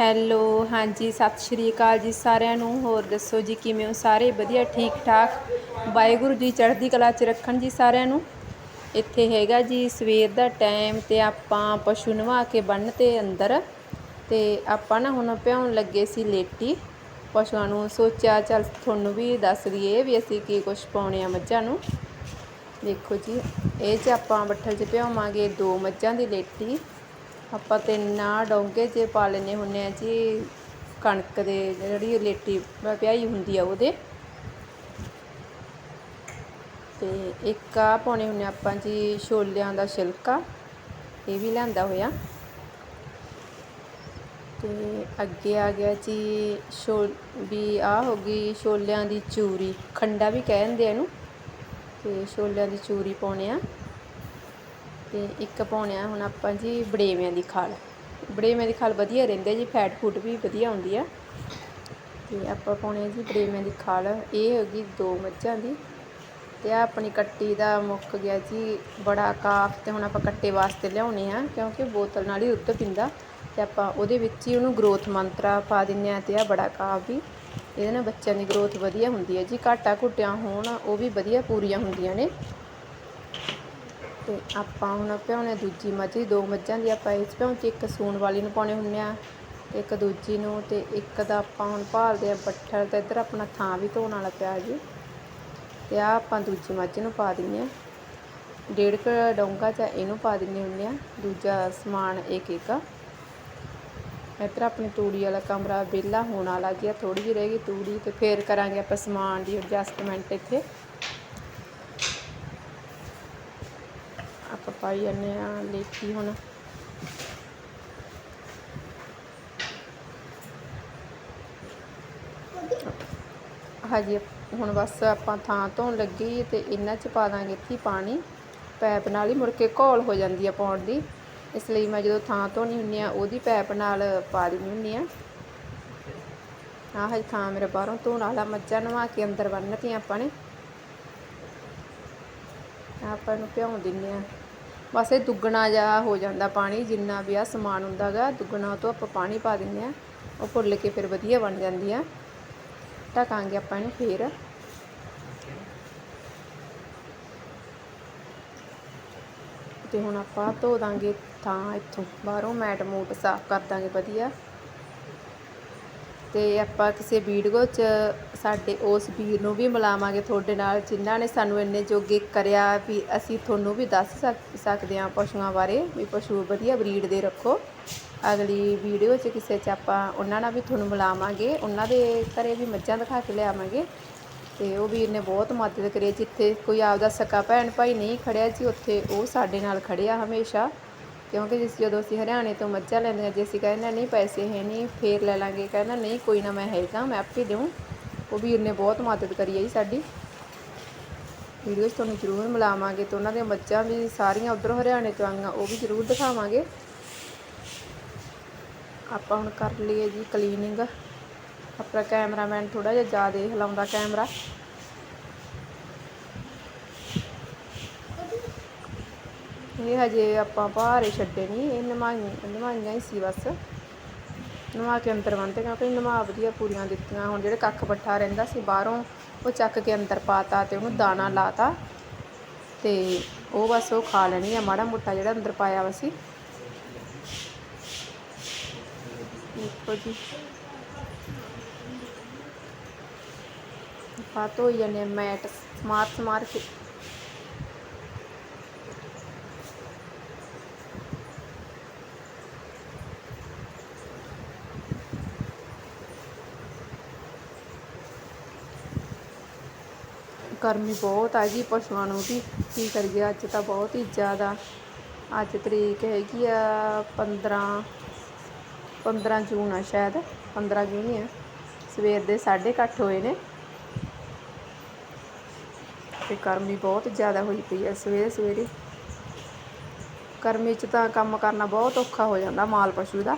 Hello, ਹਾਂਜੀ, ਸਤਿ ਸ਼੍ਰੀ ਅਕਾਲ ਜੀ ਸਾਰਿਆਂ ਨੂੰ। ਹੋਰ ਦੱਸੋ ਜੀ, ਕਿਵੇਂ ਹੋ ਸਾਰੇ? ਵਧੀਆ, ਠੀਕ, ਠਾਕ? ਵਾਹਿਗੁਰੂ ਜੀ, ਚੜ੍ਹਦੀ ਕਲਾ 'ਚ ਰੱਖਣ ਜੀ ਸਾਰਿਆਂ ਨੂੰ। ਇੱਥੇ ਹੈਗਾ ਜੀ, ਸਵੇਰ ਦਾ ਟਾਈਮ ਤੇ ਆਪਾਂ ਪਸ਼ੂ ਨਵਾ ਕੇ ਬੰਨ ਤੇ ਅੰਦਰ। ਤੇ ਆਪਾਂ ਨਾ ਹੁਣ ਭਿਉਣ ਲੱਗੇ ਸੀ ਲੇਟੀ। ਪਸ਼ੂਆਂ ਨੂੰ ਸੋਚਿਆ, ਚੱਲ ਤੁਹਾਨੂੰ ਵੀ ਦੱਸ ਦਈਏ ਵੀ ਅਸੀਂ ਕੀ ਕੁਛ ਪਾਉਣੇ ਆ ਮੱਝਾਂ ਨੂੰ। ਦੇਖੋ ਜੀ, ਇਹ 'ਚ ਆਪਾਂ ਬੱਠਲ 'ਚ ਭਿਉਵਾਂਗੇ ਦੋ ਮੱਝਾਂ ਦੀ ਲੇਟੀ। ਆਪਾਂ ਤਿੰਨ ਡੋਂਗੇ ਜੇ ਪਾ ਲੈਨੇ ਹੁੰਨੇ ਆ ਜੀ, ਕਣਕ ਦੇ ਜਿਹੜੀ ਲੇਟੀ ਪਿਆਈ ਹੁੰਦੀ ਆ ਉਹਦੇ। ਤੇ ਇੱਕ ਆ ਪਾਉਣੇ ਹੁੰਨੇ ਆਪਾਂ ਜੀ ਛੋਲਿਆਂ ਦਾ ਛਿਲਕਾ, ਇਹ ਵੀ ਲਿਆਂਦਾ ਹੋਇਆ। ਤੇ ਅੱਗੇ ਆ ਗਿਆ ਜੀ ਛੋ ਵੀ ਆ ਹੋ ਗਈ ਛੋਲਿਆਂ ਦੀ ਚੂਰੀ, ਖੰਡਾ ਵੀ ਕਹਿ ਦਿੰਦੇ ਇਹਨੂੰ। ਤੇ ਛੋਲਿਆਂ ਦੀ ਚੂਰੀ ਪਾਉਣੇ ਆ। ਤੇ ਇੱਕ ਪਾਉਣੇ ਆ ਹੁਣ ਆਪਾਂ ਜੀ ਬੜੇਵਿਆਂ ਦੀ ਖਾਲ। ਬੜੇਵਿਆਂ ਦੀ ਖਾਲ ਵਧੀਆ ਰਹਿੰਦੇ ਜੀ ਫੈਟ ਫੂਡ ਵੀ ਵਧੀਆ ਹੁੰਦੀ ਆ। ਤੇ ਆਪਾਂ ਪਾਉਣੇ ਆ ਜੀ ਬੜੇਵਿਆਂ ਦੀ ਖਾਲ। ਇਹ ਹੈਗੀ ਦੋ ਮੱਝਾਂ ਦੀ। ਤੇ ਆ ਆਪਣੀ ਕੱਟੀ ਦਾ ਮੁੱਕ ਗਿਆ ਜੀ, ਬੜਾ ਕਾਫ ਤੇ ਹੁਣ ਆਪਾਂ ਕੱਟੇ ਵਾਸਤੇ ਲਿਆਉਣੇ ਆ, ਕਿਉਂਕਿ ਬੋਤਲ ਨਾਲ ਹੀ ਦੁੱਧ ਪਿੰਦਾ। ਤੇ ਆਪਾਂ ਉਹਦੇ ਵਿੱਚ ਹੀ ਉਹਨੂੰ ਗਰੋਥ ਮੰਤਰਾ ਪਾ ਦਿੰਨੇ ਆ ਤੇ ਆ ਬੜਾ ਕਾਫ ਵੀ। ਇਹਦੇ ਨਾਲ ਬੱਚਿਆਂ ਦੀ ਗਰੋਥ ਵਧੀਆ ਹੁੰਦੀ ਹੈ ਜੀ। ਘਾਟਾ ਘੁੱਟਿਆਂ ਹੋਣ, ਉਹ ਵੀ ਵਧੀਆ ਪੂਰੀਆਂ ਹੁੰਦੀਆਂ ਨੇ। ਤੇ ਆਪਾਂ ਹੁਣ ਭਿਉਣੇ ਦੂਜੀ ਮੱਝ, ਦੋ ਮੱਝਾਂ ਦੀ ਆਪਾਂ ਇਸ ਭਿਉਂ 'ਚ ਇੱਕ ਸੂਣ ਵਾਲੀ ਨੂੰ ਪਾਉਣੇ ਹੁੰਨੇ ਆ ਇੱਕ ਦੂਜੀ ਨੂੰ ਤੇ ਇੱਕ ਦਾ ਆਪਾਂ ਹੁਣ ਭਾਲਦੇ ਆ ਬੱਠਲ ਤੇ ਇੱਧਰ ਆਪਣਾ ਥਾਂ ਵੀ ਧੋਣ ਵਾਲਾ ਪਿਆ ਜੀ। ਤੇ ਆ ਆਪਾਂ ਦੂਜੀ ਮੱਝ ਨੂੰ ਪਾ ਦਿੰਨੇ ਆ। ਡੇਢ ਕ ਡੋਂਗਾ ਚ ਇਹਨੂੰ ਪਾ ਦਿੰਨੇ ਹੁੰਨੇ ਆ। ਦੂਜਾ ਸਮਾਨ ਇੱਕ ਇੱਕ। ਇੱਧਰ ਆਪਣੀ ਤੂੜੀ ਵਾਲਾ ਕਮਰਾ ਵਿਹਲਾ ਹੋਣ ਵਾਲਾ ਜੀ ਥੋੜੀ ਜਿਹੀ ਰਹਿ ਗਈ ਤੂੜੀ ਤੇ ਫੇਰ ਕਰਾਂਗੇ ਆਪਾਂ ਸਮਾਨ ਦੀ ਐਡਜਸਟਮੈਂਟ ਇੱਥੇ ਆਪਾਂ ਪਾਈ ਜਾਂਦੇ ਆ ਲੇਖੀ ਹੁਣ। ਹਾਂਜੀ ਹੁਣ ਬਸ ਆਪਾਂ ਥਾਂ ਧੋਣ ਲੱਗੀ ਤੇ ਇਹਨਾਂ 'ਚ ਪਾ ਦਾਂਗੇ ਇੱਥੇ ਪਾਣੀ। ਪੈਪ ਨਾਲ ਹੀ ਮੁੜ ਕੇ ਘੋਲ ਹੋ ਜਾਂਦੀ ਆ ਪਾਉਣ ਦੀ। ਇਸ ਲਈ ਮੈਂ ਜਦੋਂ ਥਾਂ ਧੋਣੀ ਹੁੰਨੀ ਆ, ਉਹਦੀ ਪੈਪ ਨਾਲ ਪਾ ਦਿੰਦੀ ਹੁੰਨੀ ਆ। ਆਹ ਹੈ ਥਾਂ ਮੇਰੇ ਬਾਹਰੋਂ ਧੋਣ ਵਾਲਾ ਮੱਝਾਂ ਨਵਾ ਕੇ ਅੰਦਰ ਬੰਨਤੀਆਂ ਆਪਾਂ ਨੇ। ਆਪਾਂ ਨੂੰ ਭਿਉਂ ਦਿੰਨੇ ਆ। ਬਸ ਇਹ ਦੁੱਗਣਾ ਜਿਹਾ ਹੋ ਜਾਂਦਾ ਪਾਣੀ, ਜਿੰਨਾ ਵੀ ਆ ਸਮਾਨ ਹੁੰਦਾਗਾ ਦੁੱਗਣਾ ਤੋਂ ਆਪਾਂ ਪਾਣੀ ਪਾ ਦਿੰਦੇ ਆ ਉਹ ਭੁੱਲ ਕੇ ਫਿਰ ਵਧੀਆ ਬਣ ਜਾਂਦੀ ਆ। ਢਕਾਂਗੇ ਆਪਾਂ ਇਹਨੂੰ ਫੇਰ। ਤੇ ਹੁਣ ਆਪਾਂ ਧੋ ਦਾਂਗੇ ਥਾਂ ਇੱਥੋਂ ਬਾਹਰੋਂ, ਮੈਟ ਮੂਟ ਸਾਫ਼ ਕਰ ਦਾਂਗੇ ਵਧੀਆ। ਤੇ ਆਪਾਂ ਕਿਸੇ ਵੀਡੀਓ 'ਚ ਸਾਡੇ ਉਸ ਵੀਰ ਨੂੰ ਵੀ ਮਿਲਾਵਾਂਗੇ ਤੁਹਾਡੇ ਨਾਲ, ਜਿਨ੍ਹਾਂ ਨੇ ਸਾਨੂੰ ਇੰਨੇ ਜੋਗੇ ਕਰਿਆ ਵੀ ਅਸੀਂ ਤੁਹਾਨੂੰ ਵੀ ਦੱਸ ਸਕ- ਸਕਦੇ ਹਾਂ ਪਸ਼ੂਆਂ ਬਾਰੇ ਵੀ ਪਸ਼ੂ ਵਧੀਆ ਬਰੀਡ ਦੇ ਰੱਖੋ। ਅਗਲੀ ਵੀਡੀਓ 'ਚ ਕਿਸੇ 'ਚ ਆਪਾਂ ਉਹਨਾਂ ਨਾਲ ਵੀ ਤੁਹਾਨੂੰ ਮਿਲਾਵਾਂਗੇ, ਉਹਨਾਂ ਦੇ ਘਰੇ ਵੀ ਮੱਝਾਂ ਦਿਖਾ ਕੇ ਲਿਆਵਾਂਗੇ। ਤੇ ਉਹ ਵੀਰ ਨੇ ਬਹੁਤ ਮਦਦ ਕਰੀ ਜਿੱਥੇ ਕੋਈ ਆਪਦਾ ਸਕਾ ਭੈਣ ਭਾਈ ਨਹੀਂ ਖੜਿਆ ਜੀ, ਉੱਥੇ ਉਹ ਸਾਡੇ ਨਾਲ ਖੜਿਆ ਹਮੇਸ਼ਾ। ਕਿਉਂਕਿ ਜਿਸ ਜਦੋਂ ਅਸੀਂ ਹਰਿਆਣੇ ਤੋਂ ਮੱਝਾਂ ਲੈਂਦੇ ਹਾਂ, ਜੇ ਅਸੀਂ ਕਹਿੰਦੇ ਨਹੀਂ ਪੈਸੇ ਹੈ ਨਹੀਂ, ਫੇਰ ਲੈ ਲਾਂਗੇ, ਕਹਿੰਦਾ ਨਹੀਂ ਕੋਈ ਨਾ ਮੈਂ ਹੈਗਾ, ਮੈਂ ਆਪੇ ਦੇਵਾਂ ਉਹ ਵੀਰ ਨੇ ਬਹੁਤ ਮਦਦ ਕਰੀ ਹੈ ਜੀ ਸਾਡੀ। ਵੀਡੀਓ 'ਚ ਤੁਹਾਨੂੰ ਜ਼ਰੂਰ ਮਿਲਾਵਾਂਗੇ ਤੇ ਉਹਨਾਂ ਦੀਆਂ ਮੱਝਾਂ ਵੀ ਸਾਰੀਆਂ ਉਧਰ ਹਰਿਆਣੇ ਤੋਂ ਆਈਆਂ, ਉਹ ਵੀ ਜ਼ਰੂਰ ਦਿਖਾਵਾਂਗੇ। ਆਪਾਂ ਹੁਣ ਕਰ ਲਈਏ ਜੀ ਕਲੀਨਿੰਗ ਆਪਣਾ ਕੈਮਰਾਮੈਨ ਥੋੜਾ ਜਿਹਾ ਜ਼ਿਆਦਾ ਹਿਲਾਉਂਦਾ ਕੈਮਰਾ। ਇਹ ਹਜੇ ਆਪਾਂ ਭਾਰੇ ਛੱਡੇ ਨਹੀਂ ਇਹ ਨਮਾਈਆਂ ਨਮਾਈਆਂ ਹੀ ਸੀ ਬਸ। ਨਵਾ ਕੇ ਅੰਦਰ ਬੰਨ੍ਹਤੇ ਕਿਉਂਕਿ ਨਮਾ ਵਧੀਆ ਪੂਰੀਆਂ ਦਿੱਤੀਆਂ। ਹੁਣ ਜਿਹੜੇ ਕੱਖ ਪੱਠਾ ਰਹਿੰਦਾ ਸੀ ਬਾਹਰੋਂ, ਉਹ ਚੱਕ ਕੇ ਅੰਦਰ ਪਾਤਾ ਤੇ ਉਹਨੂੰ ਦਾਣਾ ਲਾਤਾ। ਤੇ ਉਹ ਬਸ ਉਹ ਖਾ ਲੈਣੀ ਆ, ਮਾੜਾ ਮੋਟਾ ਜਿਹੜਾ ਅੰਦਰ ਪਾਇਆ ਵਾ ਸੀ। ਦੇਖੋ ਜੀ। ਪਾਤੋ ਹੋਈ ਜਾਂਦੇ ਮੈਟ ਸਮਾਰ ਸਮਾਰ ਕੇ। ਗਰਮੀ ਬਹੁਤ ਆ ਗਈ ਪਸ਼ੂਆਂ ਨੂੰ ਵੀ। ਕੀ ਕਰੀਏ, ਅੱਜ ਤਾਂ ਬਹੁਤ ਹੀ ਜ਼ਿਆਦਾ। ਅੱਜ ਤਰੀਕ ਹੈਗੀ ਆ 15 15 ਜੂਨ ਆ ਸ਼ਾਇਦ 15 ਜੂਨ ਹੀ ਆ। ਸਵੇਰ ਦੇ 8:30 ਹੋਏ ਨੇ। ਤੇ ਗਰਮੀ ਬਹੁਤ ਜ਼ਿਆਦਾ ਹੋਈ ਪਈ ਆ ਸਵੇਰੇ ਸਵੇਰੇ। ਗਰਮੀ 'ਚ ਤਾਂ ਕੰਮ ਕਰਨਾ ਬਹੁਤ ਔਖਾ ਹੋ ਜਾਂਦਾ ਮਾਲ ਪਸ਼ੂ ਦਾ।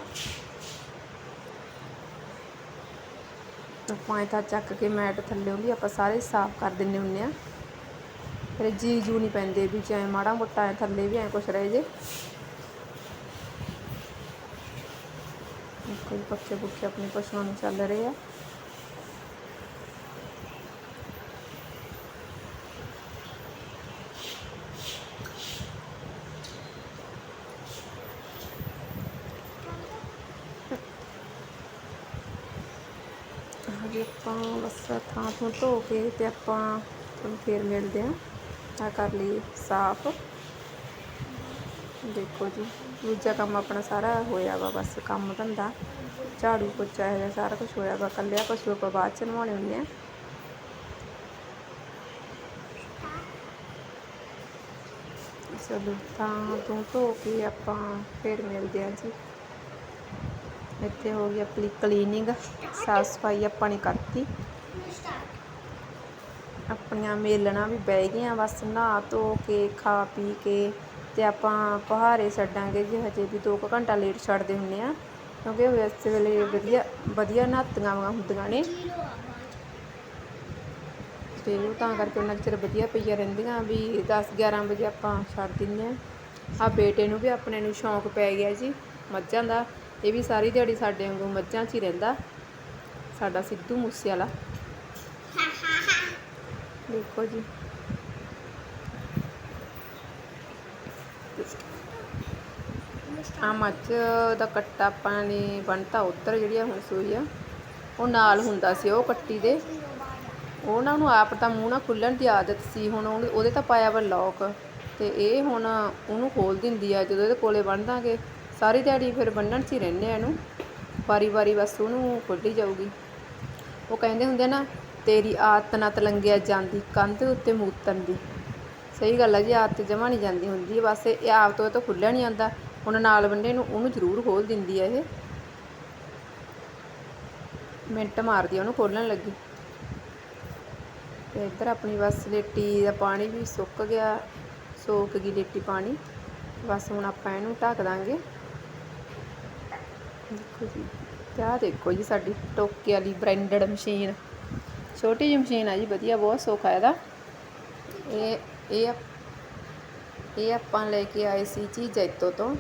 ਆਪਾਂ ਤਾਂ ਚੱਕ ਕੇ ਮੈਟ ਥੱਲੇ ਵੀ ਆਪਾਂ ਸਾਰੇ ਸਾਫ਼ ਕਰ ਦਿੰਨੇ ਹੁੰਨੇ ਆ ਫਿਰ ਜੀ ਜੂ ਨਹੀਂ ਪੈਂਦੇ ਵੀ ਚਾਹੇ ਮਾੜਾ ਮੋਟਾ ਐ ਥੱਲੇ ਵੀ ਐ ਕੁਛ ਰਹੇ ਜੇ। ਕੋਈ ਪੱਕੇ ਪੁੱਕੇ ਆਪਣੇ ਪਸ਼ੂਆਂ ਨੂੰ ਚੱਲ ਰਹੇ ਆ ਹਜੇ ਆਪਾਂ ਬਸ ਥਾਂ ਥੂੰ ਧੋ ਕੇ ਤੇ ਆਪਾਂ ਤੁਹਾਨੂੰ ਫੇਰ ਮਿਲਦੇ ਆਂ ਆ ਕਰ ਲਈ ਸਾਫ਼। ਦੇਖੋ ਜੀ, ਦੂਜਾ ਕੰਮ ਆਪਣਾ ਸਾਰਾ ਹੋਇਆ ਵਾ, ਬਸ ਕੰਮ ਧੰਦਾ। ਝਾੜੂ ਪੋਚਾ ਹੈ ਸਾਰਾ ਕੁਝ ਹੋਇਆ ਵਾ ਕੱਲਿਆ ਪਸ਼ੂ ਆਪਾਂ ਬਾਅਦ ਚ ਨਵਾਉਣੇ ਹੁੰਦੇ ਆ ਚਲੋ ਤਾਂ ਤੋਂ ਧੋ ਕੇ ਆਪਾਂ ਫੇਰ ਮਿਲਦੇ ਆ ਜੀ। ਇੱਥੇ ਹੋ ਗਈ ਆਪਣੀ ਕਲੀਨਿੰਗ ਸਾਫ਼ ਸਫ਼ਾਈ ਆਪਾਂ ਨੇ ਕਰਤੀ। ਆਪਣੀਆਂ ਮੇਲਣਾ ਵੀ ਬਹਿ ਗਈਆਂ, ਬਸ ਨਹਾ ਧੋ ਕੇ, ਖਾ ਪੀ ਕੇ ਤੇ ਆਪਾਂ ਪਹਾਰੇ ਛੱਡਾਂਗੇ ਜੀ, ਹਜੇ ਵੀ 2 ਘੰਟਾ ਲੇਟ ਛੱਡਦੇ ਹੁੰਨੇ ਆ। ਕਿਉਂਕਿ ਇਸ ਵੇਲੇ ਵਧੀਆ ਵਧੀਆ ਨਹਾਤੀਆਂ ਵਾਂ ਹੁੰਦੀਆਂ ਨੇ। ਤੇ ਉਹ ਤਾਂ ਕਰਕੇ ਉਹਨਾਂ ਚਿਰ ਵਧੀਆ ਪਈਆਂ ਰਹਿੰਦੀਆਂ ਵੀ 10 11 ਵਜੇ ਆਪਾਂ ਛੱਡ ਦਿੰਦੇ ਆ। ਆ ਬੇਟੇ ਨੂੰ ਵੀ ਆਪਣੇ ਨੂੰ ਸ਼ੌਂਕ ਪੈ ਗਿਆ ਜੀ, ਮੱਝਾਂ ਦਾ। ਇਹ ਵੀ ਸਾਰੀ ਦਿਹਾੜੀ ਸਾਡੇ ਵਾਂਗੂ ਮੱਝਾਂ 'ਚ ਹੀ ਰਹਿੰਦਾ। ਸਾਡਾ ਸਿੱਧੂ ਮੂਸੇ ਵਾਲਾ ਦੇਖੋ ਜੀ। ਆ ਮੱਝ ਦਾ ਕੱਟਾ ਆਪਾਂ ਨੇ ਬੰਨਤਾ ਉੱਧਰ ਜਿਹੜੀ ਆ ਹੁਣ ਸੂਈ ਆ। ਉਹ ਨਾਲ ਹੁੰਦਾ ਸੀ ਉਹ ਕੱਟੀ ਦੇ। ਉਹ ਨਾ ਉਹਨੂੰ ਆਪ ਤਾਂ ਮੂੰਹ ਨਾ ਖੁੱਲਣ ਦੀ ਆਦਤ ਸੀ। ਹੁਣ ਉਹਨੂੰ- ਉਹਦੇ ਤਾਂ ਪਾਇਆ ਵਾ ਲੋਕ ਤੇ ਇਹ ਹੁਣ ਉਹਨੂੰ ਖੋਲ ਦਿੰਦੀ ਆ। ਜਦੋਂ ਇਹਦੇ ਕੋਲੇ ਬੰਨ ਦਾਂਗੇ ਸਾਰੀ ਦਿਹਾੜੀ ਫਿਰ ਬੰਨਣ 'ਚ ਹੀ ਰਹਿੰਦੇ ਆ ਇਹਨੂੰ। ਵਾਰੀ ਵਾਰੀ ਬਸ ਉਹਨੂੰ ਖੋਲੀ ਜਾਊਗੀ। ਉਹ ਕਹਿੰਦੇ ਹੁੰਦੇ ਨਾ, ਤੇਰੀ ਆਦਤ ਨਾ ਤਲੰਗਿਆ ਜਾਂਦੀ, ਕੰਧ ਉੱਤੇ ਮੂਤਨ ਦੀ। ਸਹੀ ਗੱਲ ਹੈ ਜੀ, ਆਦਤ ਜਮਾ ਨਹੀਂ ਜਾਂਦੀ ਹੁੰਦੀ। ਬਸ ਇਹ ਆਪ ਤੋਂ ਇਹ ਤਾਂ ਖੁੱਲਿਆ ਨਹੀਂ ਆਂਦਾ ਹੁਣ ਨਾਲ ਬੰਦੇ ਨੂੰ ਉਹਨੂੰ ਜ਼ਰੂਰ ਖੋਲ ਦਿੰਦੀ ਹੈ ਇਹ। ਮਿੰਟ ਮਾਰਦੀ ਉਹਨੂੰ ਖੋਲਣ ਲੱਗੀ। ਤੇ ਇੱਧਰ ਆਪਣੀ ਬਸ ਲੇਟੀ ਦਾ ਪਾਣੀ ਵੀ ਸੁੱਕ ਗਿਆ, ਸੋਕ ਗਈ ਲੇਟੀ ਪਾਣੀ। ਬਸ ਹੁਣ ਆਪਾਂ ਇਹਨੂੰ ਢੱਕ ਦਾਂਗੇ। ਦੇਖੋ ਜੀ ਤੇ ਆਹ ਦੇਖੋ ਜੀ ਸਾਡੀ ਟੋਕੇ ਵਾਲੀ ਬ੍ਰਾਂਡਡ ਮਸ਼ੀਨ ਛੋਟੀ ਜਿਹੀ ਮਸ਼ੀਨ ਆ ਜੀ, ਵਧੀਆ, ਬਹੁਤ ਸੌਖਾ ਇਹਦਾ। ਇਹ ਇਹ ਇਹ ਆਪਾਂ ਲੈ ਕੇ ਆਏ ਸੀ ਜੀ ਜੈਤੋ ਤੋਂ।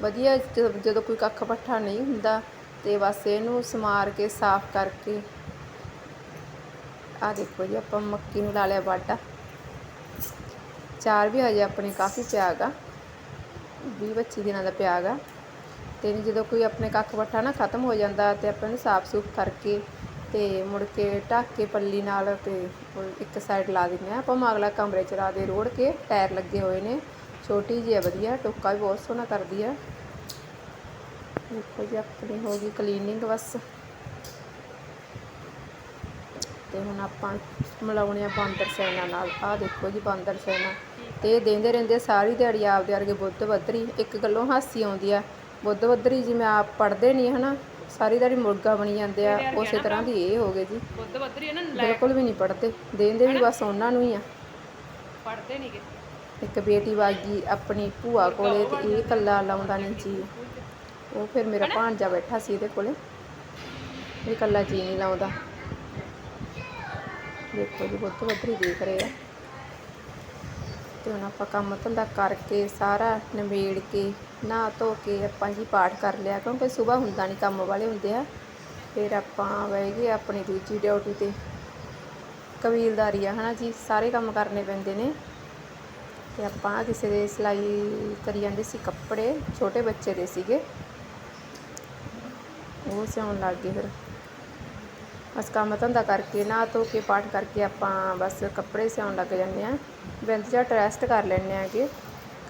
ਵਧੀਆ ਜਦੋਂ ਕੋਈ ਕੱਖ ਪੱਠਾ ਨਹੀਂ ਹੁੰਦਾ ਤੇ ਬਸ ਇਹਨੂੰ ਸਮਾਰ ਕੇ, ਸਾਫ਼ ਕਰਕੇ। ਆ ਦੇਖੋ ਜੀ, ਆਪਾਂ ਮੱਕੀ ਨੂੰ ਲਾ ਲਿਆ ਬਾਟਾ ਚਾਰ ਵੀ ਹਜੇ ਆਪਣੇ ਕਾਫੀ ਪਿਆ ਗਾ 20 25 ਦਿਨਾਂ ਦਾ ਪਿਆ ਗਾ ਤੇ ਜਦੋਂ ਕੋਈ ਆਪਣੇ ਕੱਖ ਵੱਠਾ ਨਾ ਖਤਮ ਹੋ ਜਾਂਦਾ ਤੇ ਆਪਾਂ ਇਹਨੂੰ ਸਾਫ਼ ਸੂਫ ਕਰਕੇ ਤੇ ਮੁੜ ਕੇ ਢੱਕ ਕੇ ਪੱਲੀ ਨਾਲ ਤੇ ਇੱਕ ਸਾਈਡ ਲਾ ਦਿੰਦੇ ਆ ਆਪਾਂ ਅਗਲਾ ਕਮਰੇ ਚ ਲਾ ਦੇ, ਰੋੜ ਕੇ ਟਾਇਰ ਲੱਗੇ ਹੋਏ ਨੇ। ਛੋਟੀ ਜਿਹੀ ਆ, ਵਧੀਆ। ਟੋਕਾ ਵੀ ਬਹੁਤ ਸੋਹਣਾ ਕਰਦੀ ਆ। ਦੇਖੋ ਜੀ, ਆਪਣੀ ਹੋ ਗਈ ਕਲੀਨਿੰਗ ਬਸ। ਤੇ ਹੁਣ ਆਪਾਂ ਮਿਲਾਉਣੇ ਆ ਬਾਂਦਰ ਸੈਨਾ ਨਾਲ। ਆਹ ਦੇਖੋ ਜੀ, ਬਾਂਦਰ ਸੈਨਾ। ਤੇ ਇਹ ਦੇਂਦੇ ਰਹਿੰਦੇ ਸਾਰੀ ਦਿਹਾੜੀ ਆਪਦੇ ਵਰਗੇ ਬੁੱਧ ਬੱਦਰੀ ਇੱਕ ਗੱਲੋਂ ਹਾਸੀ ਆਉਂਦੀ ਆ। ਬੁੱਧ ਬੱਦਰੀ ਜਿਵੇਂ ਆਪ ਪੜਦੇ ਨਹੀਂ ਹਨਾ ਸਾਰੀ ਦਿਹਾੜੀ ਮੁਰਗਾ ਬਣੀ ਜਾਂਦੇ ਆ ਉਸੇ ਤਰ੍ਹਾਂ ਦੀ ਇਹ ਹੋ ਗਏ ਜੀ। ਬੁੱਧ ਬੱਦਰੀ ਇਹਨਾਂ ਨੂੰ ਬਿਲਕੁਲ ਵੀ ਨਹੀਂ ਪੜਦੇ ਦੇਂਦੇ ਵੀ ਬਸ ਉਹਨਾਂ ਨੂੰ ਹੀ ਆ। ਪੜਦੇ ਨਹੀਂਗੇ ਇੱਕ ਬੇਟੀ ਵਾਗੀ ਆਪਣੀ ਭੂਆ ਕੋਲੇ ਤੇ ਇਹ ਕੱਲਾ ਲਾਉਂਦਾ ਨਹੀਂ ਜੀ। ਉਹ ਫਿਰ ਮੇਰਾ ਭਾਣਜਾ ਬੈਠਾ ਸੀ ਇਹਦੇ ਕੋਲੇ ਇਹ ਕੱਲਾ ਜੀ ਨਹੀਂ ਲਾਉਂਦਾ। ਦੇਖੋ ਜੀ ਬੁੱਧ ਬੱਦਰੀ ਦੇਖ ਰਹੇ ਆ। ਤੇ ਹੁਣ ਆਪਾਂ ਕੰਮ ਧੰਦਾ ਕਰਕੇ ਸਾਰਾ ਨਿਬੇੜ ਕੇ, ਨਹਾ ਧੋ ਕੇ ਆਪਾਂ ਜੀ ਪਾਠ ਕਰ ਲਿਆ, ਕਿਉਂਕਿ ਸਵੇਰ ਹੁੰਦਾ ਨਹੀਂ ਕੰਮ ਵਾਲੇ ਹੁੰਦੇ ਆ। ਫਿਰ ਆਪਾਂ ਬਹਿ ਗਏ ਆਪਣੀ ਦੂਜੀ ਡਿਊਟੀ ਤੇ। ਕਬੀਲਦਾਰੀ ਆ, ਹਨਾ ਜੀ, ਸਾਰੇ ਕੰਮ ਕਰਨੇ ਪੈਂਦੇ ਨੇ। ਤੇ ਆਪਾਂ ਕਿਸੇ ਦੇ ਸਿਲਾਈ ਕਰੀ ਜਾਂਦੇ ਸੀ ਕੱਪੜੇ, ਛੋਟੇ ਬੱਚੇ ਦੇ ਸੀਗੇ। ਉਹ ਸਿਉਣ ਲੱਗ ਗਏ ਫਿਰ। ਬਸ ਕੰਮ ਧੰਦਾ ਕਰਕੇ ਨਾ ਧੋ ਕੇ, ਪਾਠ ਕਰਕੇ ਆਪਾਂ ਬਸ ਕੱਪੜੇ ਸਿਉਣ ਲੱਗ ਜਾਂਦੇ ਆ। ਬਿੰਦ ਝੱਟ ਰੈਸਟ ਕਰ ਲੈਂਦੇ ਆ ਕਿ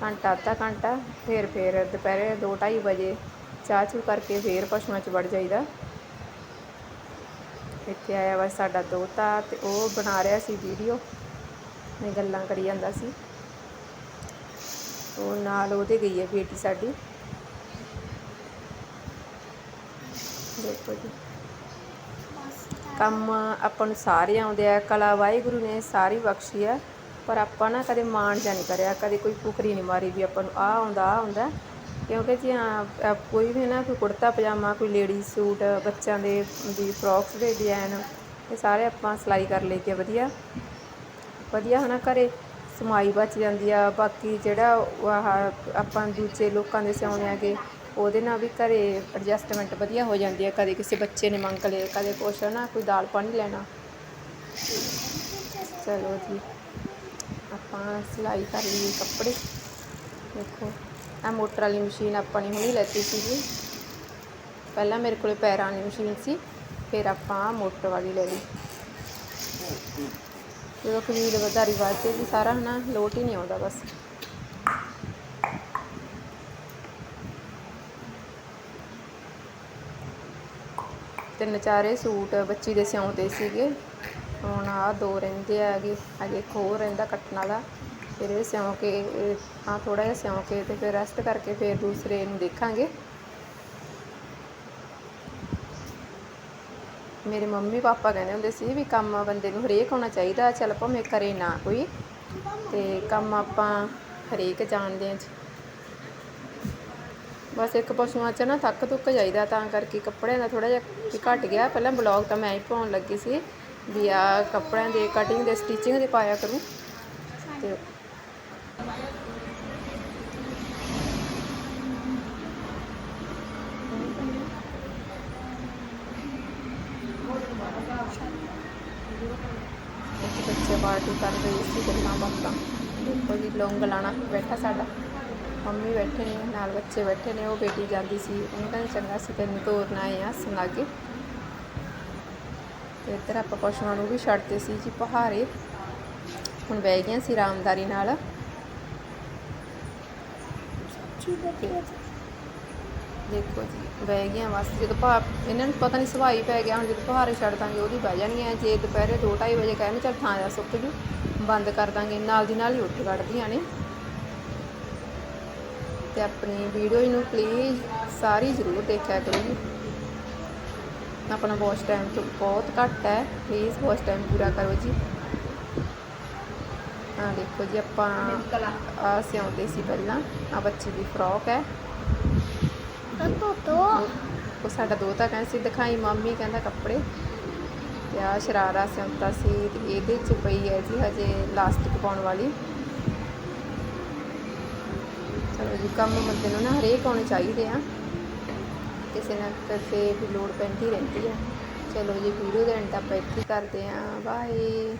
ਘੰਟਾ, ਅੱਧਾ ਘੰਟਾ, ਫਿਰ ਫਿਰ ਦੁਪਹਿਰੇ 2:30 ਵਜੇ ਚਾਹ ਚੂ ਕਰਕੇ ਫਿਰ ਪਸ਼ੂਆਂ 'ਚ ਵੜ ਜਾਈਦਾ। ਇੱਥੇ ਆਇਆ ਵਾ ਸਾਡਾ ਦੋਤਾ ਤੇ ਉਹ ਬਣਾ ਰਿਹਾ ਸੀ ਵੀਡੀਓ। ਮੈਂ ਗੱਲਾਂ ਕਰੀ ਜਾਂਦਾ ਸੀ। ਉਹ ਨਾਲ ਉਹਦੇ ਗਈ ਹੈ ਬੇਟੀ ਸਾਡੀ। ਦੇਖੋ ਜੀ। ਕੰਮ ਆਪਾਂ ਨੂੰ ਸਾਰੇ ਆਉਂਦੇ ਆ, ਕਲਾ ਵਾਹਿਗੁਰੂ ਨੇ ਸਾਰੀ ਬਖਸ਼ੀ ਆ। ਪਰ ਆਪਾਂ ਨਾ ਕਦੇ ਮਾਣ ਜਾਂ ਨਹੀਂ ਕਰਿਆ ਕਦੇ ਕੋਈ ਫੁਕਰੀ ਨਹੀਂ ਮਾਰੀ ਵੀ ਆਪਾਂ ਨੂੰ ਆਹ ਆਉਂਦਾ ਆਹ ਆਉਂਦਾ। ਕਿਉਂਕਿ ਜੀ ਹਾਂ, ਕੋਈ ਵੀ ਨਾ ਕੋਈ ਕੁੜਤਾ ਪਜਾਮਾ ਕੋਈ ਲੇਡੀ ਸੂਟ ਬੱਚਿਆਂ ਦੇ ਦੀ ਫਰੋਕਸ ਦੇ ਡਿਜ਼ਾਈਨ ਇਹ ਸਾਰੇ ਆਪਾਂ ਸਿਲਾਈ ਕਰ ਲਈਦੇ ਵਧੀਆ। ਵਧੀਆ ਹਨਾ ਘਰੇ ਸਮਾਈ ਬਚ ਜਾਂਦੀ ਆ ਬਾਕੀ ਜਿਹੜਾ ਆਹ ਆਪਾਂ ਦੂਜੇ ਲੋਕਾਂ ਦੇ ਸਿਉਣੇ ਆਗੇ ਉਹਦੇ ਨਾਲ ਵੀ ਘਰੇ ਐਡਜਸਟਮੈਂਟ ਵਧੀਆ ਹੋ ਜਾਂਦੀ ਆ ਕਦੇ ਕਿਸੇ ਬੱਚੇ ਨੇ ਮੰਗ ਲਏ ਕਦੇ ਕੁਛ ਨਾ ਕੋਈ ਦਾਲ ਪਾਣੀ ਲੈਣਾ। ਚਲੋ ਜੀ। ਆਪਾਂ ਸਿਲਾਈ ਕਰ ਲਈ ਕੱਪੜੇ। ਦੇਖੋ ਆ ਮੋਟਰ ਵਾਲੀ ਮਸ਼ੀਨ ਆਪਾਂ ਨੇ ਹੁਣੀ ਲੈਤੀ ਸੀਗੀ। ਪਹਿਲਾਂ ਮੇਰੇ ਕੋਲੇ ਪੈਰਾਂ ਵਾਲੀ ਮਸ਼ੀਨ ਸੀ, ਫਿਰ ਆਪਾਂ ਮੋਟਰ ਵਾਲੀ ਲੈ ਲਈ। ਜਦੋਂ ਕਬੀਲ ਵਧਾਰੀ ਵਾਜੇ ਜੀ ਸਾਰਾ ਹਨਾ, ਲੋਟ ਹੀ ਨਹੀਂ ਆਉਂਦਾ ਬਸ। ਤਿੰਨ ਚਾਰੇ ਸੂਟ ਬੱਚੀ ਦੇ ਸਿਉਂਦੇ ਸੀਗੇ। ਹੁਣ ਆਹ ਦੋ ਰਹਿੰਦੇ ਹੈਗੇ ਅਜੇ ਇੱਕ ਹੋਰ ਰਹਿੰਦਾ ਕੱਟਣ ਵਾਲਾ। ਫਿਰ ਇਹ ਸਿਉਂ ਕੇ ਆ ਥੋੜਾ ਜਿਹਾ ਸਿਉਂ ਕੇ ਤੇ ਫਿਰ ਰੈਸਟ ਕਰਕੇ ਫਿਰ ਦੂਸਰੇ ਨੂੰ ਦੇਖਾਂਗੇ। ਮੇਰੇ ਮੰਮੀ ਪਾਪਾ ਕਹਿੰਦੇ ਹੁੰਦੇ ਸੀ ਵੀ ਕੰਮ ਬੰਦੇ ਨੂੰ ਹਰੇਕ ਹੋਣਾ ਚਾਹੀਦਾ, ਚੱਲ ਭਾਵੇਂ ਕਰੇ ਨਾ ਕੋਈ। ਤੇ ਕੰਮ ਆਪਾਂ ਹਰੇਕ ਜਾਣਦੇ ਹਾਂ ਬਸ ਇੱਕ ਪਸ਼ੂਆਂ 'ਚ ਨਾ ਥੱਕ ਤੁੱਕ ਜਾਈਦਾ, ਤਾਂ ਕਰਕੇ ਕੱਪੜਿਆਂ ਦਾ ਥੋੜਾ ਜਿਹਾ ਵੀ ਘਟ ਗਿਆ। ਪਹਿਲਾਂ ਬਲੌਗ ਤਾਂ ਮੈਂ ਹੀ ਪਾਉਣ ਲੱਗੀ ਸੀ। ਵੀ ਆ ਕੱਪੜਿਆਂ ਦੇ ਕਟਿੰਗ ਦੇ ਸਟਿਚਿੰਗ ਦੇ ਪਾਇਆ ਕਰੂੰ। ਤੇ ਬੱਚੇ ਪਾਰਟੀ ਕਰ ਰਹੇ ਸੀ, ਗੱਲਾਂ ਬਾਤਾਂ। ਦੇਖੋ ਜੀ ਲੌਂਗ ਲਾਣਾ ਬੈਠਾ ਸਾਡਾ। ਮੰਮੀ ਬੈਠੇ ਨੇ, ਨਾਲ ਬੱਚੇ ਬੈਠੇ ਨੇ, ਉਹ ਬੇਟੀ ਜਾਂਦੀ ਸੀ। ਉਹਨੂੰ ਕਹਿੰਦੇ, ਚੰਗਾ ਸੀ, ਤੈਨੂੰ ਤੋਰਨਾ ਆਏ ਆ ਹੱਸਣ ਲੱਗ ਤੇ ਇੱਧਰ ਆਪਾਂ ਪਸ਼ੂਆਂ ਨੂੰ ਵੀ ਛੱਡਦੇ ਸੀ ਜੀ ਪਹਾੜੇ। ਹੁਣ ਬਹਿ ਗਈਆਂ ਸੀ ਆਰਾਮਦਾਰੀ ਨਾਲ। ਦੇਖੋ ਜੀ, ਬਹਿ ਗਈਆਂ ਬਸ। ਜਦੋਂ ਭਾ, ਇਹਨਾਂ ਨੂੰ ਪਤਾ ਨਹੀਂ ਸਵਾਈ ਪੈ ਗਿਆ, ਹੁਣ ਜਦੋਂ ਪਹਾੜੇ ਛੱਡ ਦਾਂਗੇ, ਉਹਦੀ ਬਹਿ ਜਾਣਗੀਆਂ ਜੇ ਦੁਪਹਿਰੇ 2:30 ਵਜੇ ਕਹਿੰਦੇ ਚੱਲ ਥਾਂ ਜਾ ਸੁੱਕ ਜੂ, ਬੰਦ ਕਰ ਦਾਂਗੇ। ਨਾਲ ਦੀ ਨਾਲ ਹੀ ਉੱਠ ਕੱਢਦੀਆਂ ਨੇ। ਤੇ ਆਪਣੀ ਵੀਡੀਓ ਨੂੰ ਪਲੀਜ਼ ਸਾਰੀ ਜ਼ਰੂਰ ਦੇਖਿਆ ਕਰੋ ਜੀ। ਆਪਣਾ ਵਾਚ ਟਾਈਮ ਤੋਂ ਬਹੁਤ ਘੱਟ ਹੈ। ਪਲੀਜ਼ ਵਾਚ ਟਾਈਮ ਪੂਰਾ ਕਰੋ ਜੀ। ਆ ਦੇਖੋ ਜੀ ਆਪਾਂ ਆ ਸਿਉਂਦੇ ਸੀ ਪਹਿਲਾਂ। ਆ ਬੱਚੀ ਦੀ ਫਰੋਕ ਹੈ। ਉਹ ਸਾਡਾ ਦੋਤਾ ਕਹਿੰਦਾ ਸੀ ਦਿਖਾਈ ਮੰਮੀ ਕਹਿੰਦਾ ਕੱਪੜੇ। ਤੇ ਆ ਸ਼ਰਾਰਾ ਸਿਉਂਤਾ ਸੀ ਤੇ ਇਹਦੇ ਚ ਪਈ ਹੈ ਜੀ ਹਜੇ ਲਾਸਟਿਕ ਪਾਉਣ ਵਾਲੀ। ਚਲੋ ਜੀ ਕੰਮ ਬੰਦੇ ਨੂੰ ਨਾ ਹਰੇਕ ਆਉਣੇ ਚਾਹੀਦੇ ਆ। ਕਿਸੇ ਨਾ ਕਿਸੇ ਵੀ ਲੋੜ ਪੈਂਦੀ ਰਹਿੰਦੀ ਆ। ਚਲੋ ਜੀ ਵੀਡੀਓ ਦੇ ਐਂਡ ਆਪਾਂ ਇੱਥੇ ਕਰਦੇ ਆ ਬਾਏ